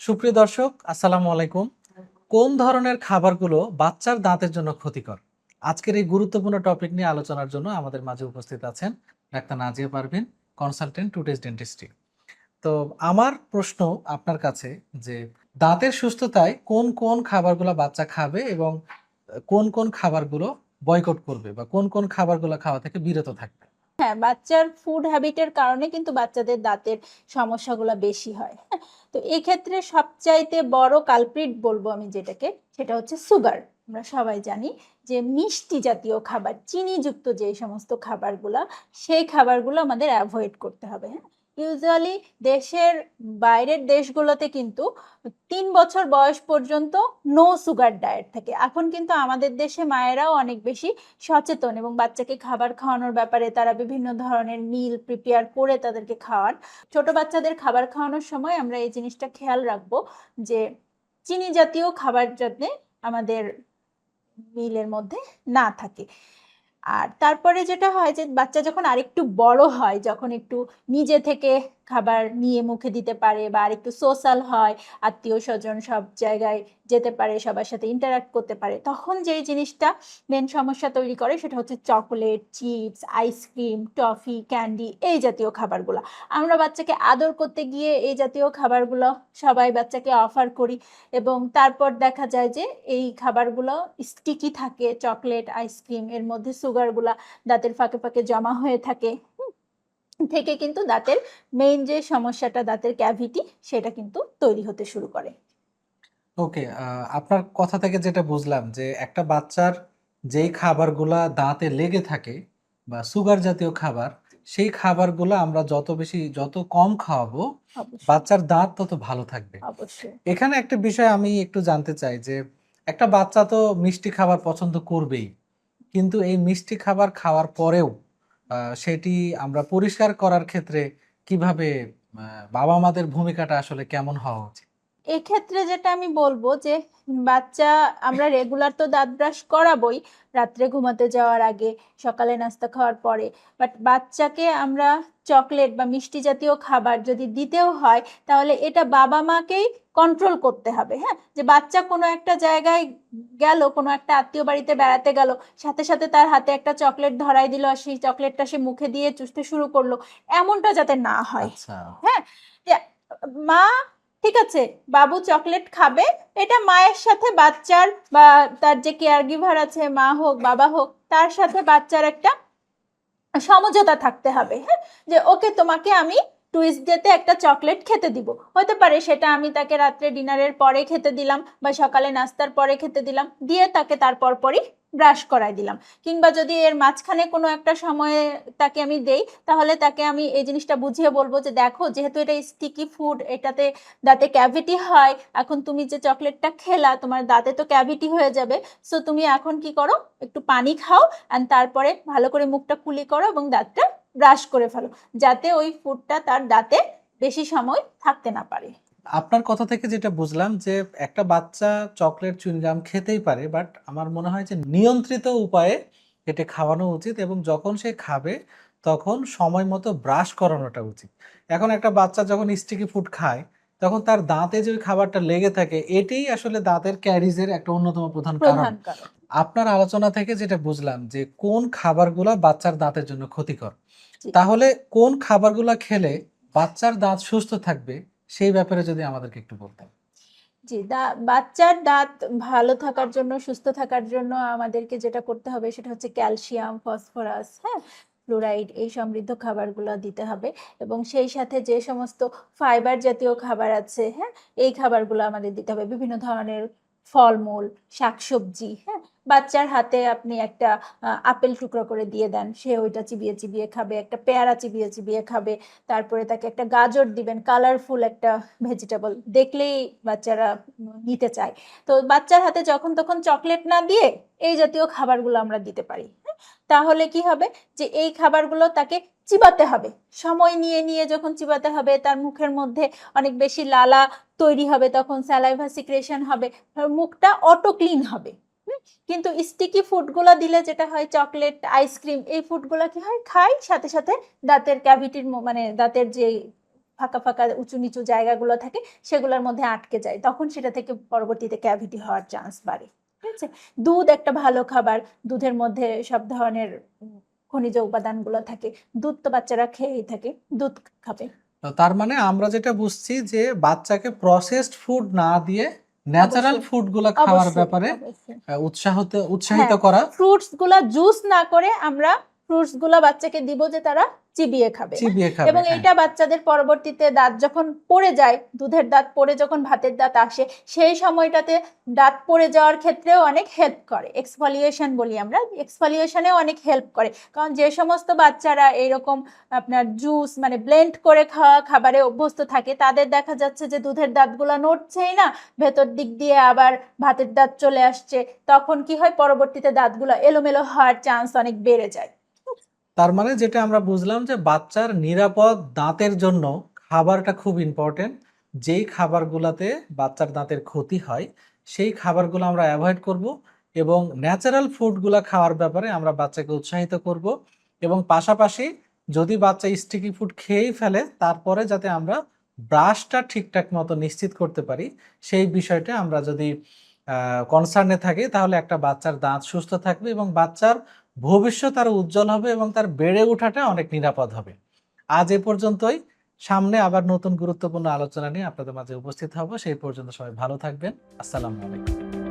সুপ্রিয় দর্শক, আসসালামু আলাইকুম। কোন ধরনের খাবারগুলো বাচ্চার দাঁতের জন্য ক্ষতিকর? আজকের এই গুরুত্বপূর্ণ টপিক নিয়ে আলোচনার জন্য আমাদের মাঝে উপস্থিত আছেন doctor Nazia Parvin, consultant today's dentistry তো আমার প্রশ্ন আপনার কাছে যে, দাঁতের সুস্থতায় কোন কোন খাবারগুলো বাচ্চা খাবে এবং কোন কোন খাবারগুলো বয়কট করবে বা কোন কোন খাবারগুলো খাওয়া থেকে বিরত থাকবে? হ্যাঁ বাচ্চার ফুড হ্যাবিটের কারণে কিন্তু বাচ্চাদের দাঁতের সমস্যাগুলো বেশি হয়। তো এই ক্ষেত্রে সবচাইতে বড় কালপ্রিট বলব আমি যেটাকে, সেটা হচ্ছে সুগার আমরা সবাই জানি যে মিষ্টি জাতীয় খাবার, চিনিযুক্ত যে সমস্ত খাবারগুলো, সেই খাবারগুলো আমাদের অ্যাভয়েড করতে হবে হ্যাঁ? ইউজুয়ালি দেশের বাইরের দেশগুলোতে কিন্তু তিন বছর বয়স পর্যন্ত নো সুগার ডায়েট থাকে। এখন কিন্তু আমাদের দেশে মায়েরাও অনেক বেশি সচেতন এবং বাচ্চাকে খাবার খাওয়ানোর ব্যাপারে তারা বিভিন্ন ধরনের মিল প্রিপেয়ার করে তাদেরকে খাওয়ান। ছোট বাচ্চাদের খাবার খাওয়ানোর সময় আমরা এই জিনিসটা খেয়াল রাখব যে চিনি জাতীয় খাবার যাতে আমাদের মিলের মধ্যে না থাকে। আর তারপরে যেটা হয় যে বাচ্চা যখন আরেকটু বড় হয় যখন একটু নিজে থেকে খাবার নিয়ে মুখে দিতে পারে বা আরেকটু সোশ্যাল হয়, আত্মীয় স্বজন সব জায়গায় যেতে পারে, সবার সাথে ইন্টারাক্ট করতে পারে, তখন যেই জিনিসটা মেন সমস্যা তৈরি করে সেটা হচ্ছে chocolate chips ice cream toffee candy এই জাতীয় খাবারগুলো। আমরা বাচ্চাকে আদর করতে গিয়ে এই জাতীয় খাবারগুলো সবাই বাচ্চাকে অফার করি এবং তারপর দেখা যায় যে এই খাবারগুলো স্টিকি থাকে চকলেট আইসক্রিম এর মধ্যে সুগারগুলা দাঁতের ফাঁকে ফাঁকে জমা হয়ে থাকে। থেকে কিন্তু দাঁতের মেইন যে সমস্যাটা দাঁতের ক্যাভিটি সেটা কিন্তু তৈরি হতে শুরু করে। ওকে আপনার কথা থেকে যেটা বুঝলাম যে একটা বাচ্চার যেই খাবারগুলা দাঁতে লেগে থাকে বা সুগার জাতীয় খাবার সেই খাবারগুলো আমরা যত বেশি যত কম খাওয়াবো বাচ্চার দাঁত তত ভালো থাকবে। অবশ্যই। এখানে একটা বিষয় আমি একটু জানতে চাই যে একটা বাচ্চা তো মিষ্টি খাবার পছন্দ করবেই কিন্তু এই মিষ্টি খাবার খাওয়ার পরেও সেটি আমরা পরিষ্কার করার ক্ষেত্রে কীভাবে বাবা মাদের ভূমিকাটা আসলে কেমন হওয়া উচিত? এক্ষেত্রে যেটা আমি বলব যে বাচ্চা আমরা রেগুলার তো দাঁত ব্রাশ করাবই রাত্রে ঘুমাতে যাওয়ার আগে সকালে নাস্তা খাওয়ার পরে বাট বাচ্চাকে আমরা চকলেট বা মিষ্টি জাতীয় খাবার যদি দিতেও হয় তাহলে এটা বাবা মাকেই কন্ট্রোল করতে হবে হ্যাঁ? যে বাচ্চা কোনো একটা জায়গায় গেল কোনো একটা আত্মীয় বাড়িতে বেড়াতে গেল সাথে সাথে তার হাতে একটা চকলেট ধরাই দিল আর সেই চকলেটটা সে মুখে দিয়ে চুষতে শুরু করল এমনটা যাতে না হয় হ্যাঁ? মা ঠিক আছে, বাবু চকলেট খাবে, এটা মায়ের সাথে বাচ্চার বা তার যে কেয়ার গিভার আছে, মা হোক, বাবা হোক, তার সাথে বাচ্চার একটা সমঝোতা থাকতে হবে হ্যাঁ? যে ওকে তোমাকে আমি টুইস্ট ডেতে একটা চকলেট খেতে দিব। হতে পারে সেটা আমি তাকে রাত্রে ডিনারের পরে খেতে দিলাম বা সকালে নাস্তার পরে খেতে দিলাম, দিয়ে তাকে তারপর পরই ব্রাশ করাই দিলাম। কিংবা যদি এর মাঝখানে কোনো একটা সময়ে তাকে আমি দেই, তাহলে তাকে আমি এই জিনিসটা বুঝিয়ে বলব যে, দেখো, যেহেতু এটা স্টিকি ফুড এটাতে দাঁতে ক্যাভিটি হয়, এখন তুমি যে চকলেটটা খেলা, তোমার দাঁতে তো ক্যাভিটি হয়ে যাবে। সো তুমি এখন কি করো? একটু পানি খাও অ্যান্ড তারপরে ভালো করে মুখটা কুলি করো এবং দাঁতটা ব্রাশ করে ফেলো, যাতে ওই ফুডটা তার দাঁতে বেশি সময় থাকতে না পারে। আপনার কথা থেকে যেটা বুঝলাম যে একটা বাচ্চা চকলেট চুইংগাম খেতেই পারে বাট আমার মনে হয় যে নিয়ন্ত্রিত উপায়ে এটা খাওয়ানো উচিত এবং যখন সে খাবে তখন সময় মতো ব্রাশ করানোটা উচিত। এখন একটা বাচ্চা যখন স্টিকি ফুড খায় তখন তার দাঁতে যে খাবারটা লেগে থাকে এটাই আসলে দাঁতের ক্যারিজের একটা অন্যতম প্রধান কারণ। আপনার আলোচনা থেকে যেটা বুঝলাম যে কোন খাবারগুলো বাচ্চার দাঁতের জন্য ক্ষতিকর। তাহলে কোন খাবারগুলো খেলে বাচ্চার দাঁত সুস্থ থাকবে সেই ব্যাপারে যদি আমাদেরকে একটু বলতেন। জি বাচ্চার দাঁত ভালো থাকার জন্য, সুস্থ থাকার জন্য আমাদেরকে যেটা করতে হবে সেটা হচ্ছে ক্যালসিয়াম, ফসফরাস হ্যাঁ? ফ্লোরাইড এই সমৃদ্ধ খাবারগুলো দিতে হবে এবং সেই সাথে যে সমস্ত ফাইবার জাতীয় খাবার আছে হ্যাঁ? এই খাবারগুলো আমাদের দিতে হবে। বিভিন্ন ধরনের ফলমূল, শাকসবজি হ্যাঁ? বাচ্চার হাতে আপনি একটা আপেল টুকরো করে দিয়ে দেন, সে ওইটা চিবিয়ে চিবিয়ে খাবে, একটা পেয়ারা চিবিয়ে চিবিয়ে খাবে, তারপরে তাকে একটা গাজর দিবেন কালারফুল একটা ভেজিটেবল দেখলেই বাচ্চারা নিতে চায়। তো বাচ্চার হাতে যখন তখন চকলেট না দিয়ে এই জাতীয় খাবারগুলো আমরা দিতে পারি হ্যাঁ? তাহলে কি হবে? যে এই খাবারগুলো তাকে চিবাতে হবে। সময় নিয়ে নিয়ে যখন চিবাতে হবে, তার মুখের মধ্যে অনেক বেশি লালা তৈরি হবে, তখন স্যালাইভা সিক্রেশন হবে মুখটা অটো ক্লিন হবে? কিন্তু স্টিকি ফুডগুলো দিলে যেটা হয় চকলেট আইসক্রিম এই ফুডগুলো কি হয়? খাই, সাথে সাথে দাঁতের ক্যাভিটির মানে দাঁতের যে ফাঁকা ফাঁকা উঁচু নিচু জায়গাগুলো থাকে, সেগুলোর মধ্যে আটকে যায়। তখন সেটা থেকে পরবর্তীতে ক্যাভিটি হওয়ার চান্স বাড়ে। ঠিক আছে? দুধ একটা ভালো খাবার। দুধের মধ্যে সব ধরনের খনিজ উপাদানগুলো থাকে। দুধ তো বাচ্চারা খেয়েই থাকে। দুধ খাবে। তো তার মানে আমরা যেটা বুঝছি যে বাচ্চাকে প্রসেসড ফুড না দিয়ে ন্যাচারাল ফুডগুলা খাওয়ার ব্যাপারে উৎসাহ উৎসাহিত উৎসাহিত হ্যাঁ। করা ফ্রুটসগুলা জুস না করে আমরা ফ্রুটসগুলা বাচ্চাকে দিব যে তারা চিবিয়ে খাবে। এবং হ্যাঁ। এটা বাচ্চাদের পরবর্তীতে দাঁত যখন পড়ে যায় দুধের দাঁত পড়ে যখন ভাতের দাঁত আসে সেই সময়টাতে দাঁত পড়ে যাওয়ার ক্ষেত্রেও অনেক হেল্প করে। এক্সফলিয়েশন বলি আমরা এক্সফলিয়েশনেও অনেক হেল্প করে। কারণ যে সমস্ত বাচ্চারা এইরকম আপনার জুস মানে ব্লেন্ড করে খাওয়া খাবারে অভ্যস্ত থাকে তাদের দেখা যাচ্ছে যে দুধের দাঁতগুলো নড়ছেই না ভেতর দিক দিয়ে আবার ভাতের দাঁত চলে আসছে তখন কি হয়? পরবর্তীতে দাঁতগুলো এলোমেলো হওয়ার চান্স অনেক বেড়ে যায়। তার মানে যেটা আমরা বুঝলাম যে বাচ্চার নিরাপদ দাঁতের জন্য খাবারটা খুব ইম্পর্টেন্ট যেই খাবারগুলোতে বাচ্চার দাঁতের ক্ষতি হয়, সেই খাবারগুলো আমরা অ্যাভয়েড করব এবং ন্যাচারাল ফুডগুলো খাওয়ার ব্যাপারে আমরা বাচ্চাকে উৎসাহিত করব এবং পাশাপাশি যদি বাচ্চা স্টিকি ফুড খেয়েই ফেলে, তারপরে যাতে আমরা ব্রাশটা ঠিকঠাক মতো নিশ্চিত করতে পারি, সেই বিষয়টা আমরা যদি কনসার্নে থাকি, তাহলে একটা বাচ্চার দাঁত সুস্থ থাকবে এবং বাচ্চার ভবিষ্যৎ আরও উজ্জ্বল হবে এবং তার বেড়ে ওঠাটা অনেক নিরাপদ হবে। আজ এ পর্যন্তই। সামনে আবার নতুন গুরুত্বপূর্ণ আলোচনা নিয়ে আপনাদের মাঝে উপস্থিত হব। সেই পর্যন্ত সবাই ভালো থাকবেন। আসসালামু আলাইকুম।